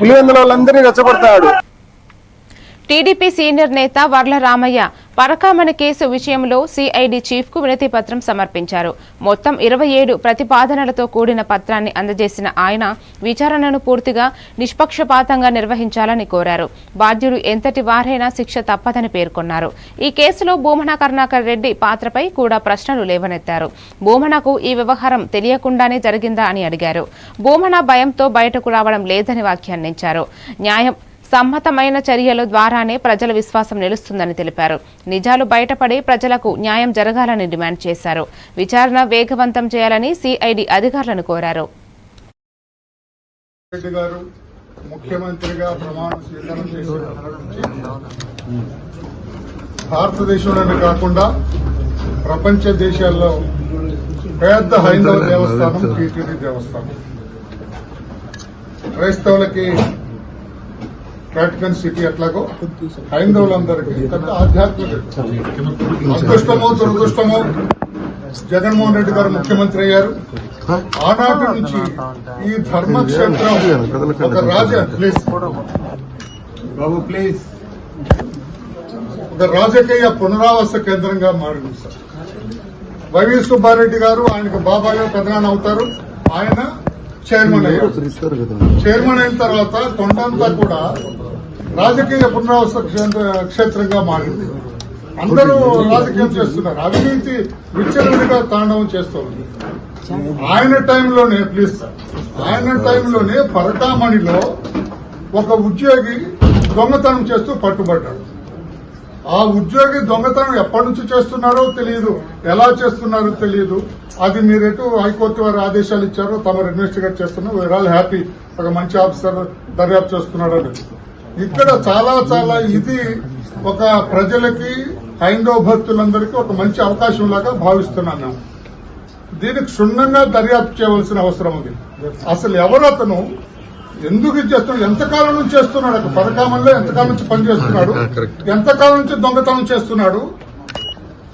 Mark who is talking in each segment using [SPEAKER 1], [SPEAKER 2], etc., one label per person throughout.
[SPEAKER 1] పులివెందుల వాళ్ళందరినీ రెచ్చగొడతాడు.
[SPEAKER 2] TDP senior నేత వర్ల రామయ్య పరకామణ కేసు విషయంలో సిఐడి చీఫ్కు వినతి పత్రం సమర్పించారు. మొత్తం ఇరవై ఏడు ప్రతిపాదనలతో కూడిన పత్రాన్ని అందజేసిన ఆయన విచారణను పూర్తిగా నిష్పక్షపాతంగా నిర్వహించాలని కోరారు. బాధ్యుడు ఎంతటి వారైనా శిక్ష తప్పదని పేర్కొన్నారు. ఈ కేసులో భూమన కరుణాకర్ రెడ్డి పాత్రపై కూడా ప్రశ్నలు లేవనెత్తారు. భూమనకు ఈ వ్యవహారం తెలియకుండానే జరిగిందా అని అడిగారు. భూమన భయంతో బయటకు రావడం లేదని వ్యాఖ్యానించారు. న్యాయం సమ్మతమైన చర్యల ద్వారానే ప్రజల విశ్వాసం నిలుస్తుందని తెలిపారు. నిజాలు బయటపడి ప్రజలకు న్యాయం జరగాలని డిమాండ్ చేశారు. విచారణ వేగవంతం చేయాలని సిఐడి అధికారులను కోరారు.
[SPEAKER 3] ముఖ్యమంత్రిగా ప్రమాణ స్వీకారం భారతదేశంలోనే కాకుండా ప్రపంచ దేశాల్లో పెద్ద హైందవ దేవస్థానం టీటీడీ దేవస్థానం. క్రైస్తవులకి వాటికన్ సిటీ ఎట్లాగో హైందవులందరికీ పెద్ద ఆధ్యాత్మిక అదృష్టమో దురదృష్టమో జగన్మోహన్ రెడ్డి గారు ముఖ్యమంత్రి అయ్యారు. ఆనాటి నుంచి ఈ ధర్మక్షేత్రం ఒక రాజ ప్లీజ్ బాబు ప్లీజ్ ఒక రాజకీయ పునరావాస కేంద్రంగా మారింది సార్. వైవి సుబ్బారెడ్డి గారు ఆయనకు బాబాగా పెదనాన్న అవుతారు. ఆయన చైర్మన్ అయ్యారు చైర్మన్ అయిన తర్వాత కొండంతా కూడా రాజకీయ పునరావాస క్షేత్రంగా మారింది. అందరూ రాజకీయం చేస్తున్నారు. అవినీతి విచ్చలవిడిగా తాండవం చేస్తుంది. ఆయన టైంలోనే ప్లీజ్ సార్ ఆయన టైంలోనే పరకామణిలో ఒక ఉద్యోగి దొంగతనం చేస్తూ పట్టుబడ్డాడు. ఆ ఉద్యోగి దొంగతనం ఎప్పటి నుంచి చేస్తున్నారో తెలియదు ఎలా చేస్తున్నారో తెలియదు అది మీరేటు హైకోర్టు వారు ఆదేశాలు ఇచ్చారో తమరు ఇన్వెస్టిగేట్ చేస్తున్నారు వీఆర్ ఆల్ హ్యాపీ ఒక మంచి ఆఫీసర్ దర్యాప్తు చేస్తున్నాడు ఇక్కడ చాలా చాలా ఇది ఒక ప్రజలకి హైందవ భక్తులందరికీ ఒక మంచి అవకాశం లాగా భావిస్తున్నాను దీనికి క్షుణ్ణంగా దర్యాప్తు చేయవలసిన అవసరం ఉంది. అసలు ఎవరు అతను? ఎందుకు ఇది చేస్తున్నాడు? ఎంతకాలం నుంచి చేస్తున్నాడు? అక్కడ పథకామంలో ఎంతకాలం నుంచి పనిచేస్తున్నాడు ఎంతకాలం నుంచి దొంగతనం చేస్తున్నాడు?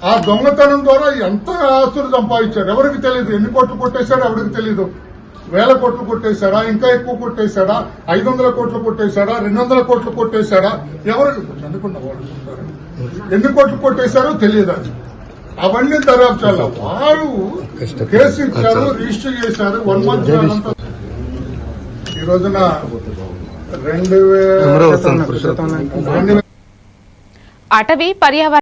[SPEAKER 3] ఆ దొంగతనం ద్వారా ఎంత ఆస్తులు సంపాదించాడు? ఎవరికి తెలియదు ఎన్ని కోట్లు కొట్టేశాడో? ఎవరికి తెలియదు వేల కోట్లు కొట్టేశాడా? ఇంకా ఎక్కువ కొట్టేశాడా? ఐదు వందల కోట్లు కొట్టేశాడా? రెండు వందల కోట్లు కొట్టేశాడా? ఎవరికి అనుకున్న వాళ్ళు. ఎన్ని కోట్లు కొట్టేశారో తెలియదు అది. అవన్నీ చేయాలి వారు కేసు ఇచ్చారు రిజిస్టర్ చేశారు వన్ మంత్ రోజున రెండు వేల
[SPEAKER 2] అటవీ పర్యావరణ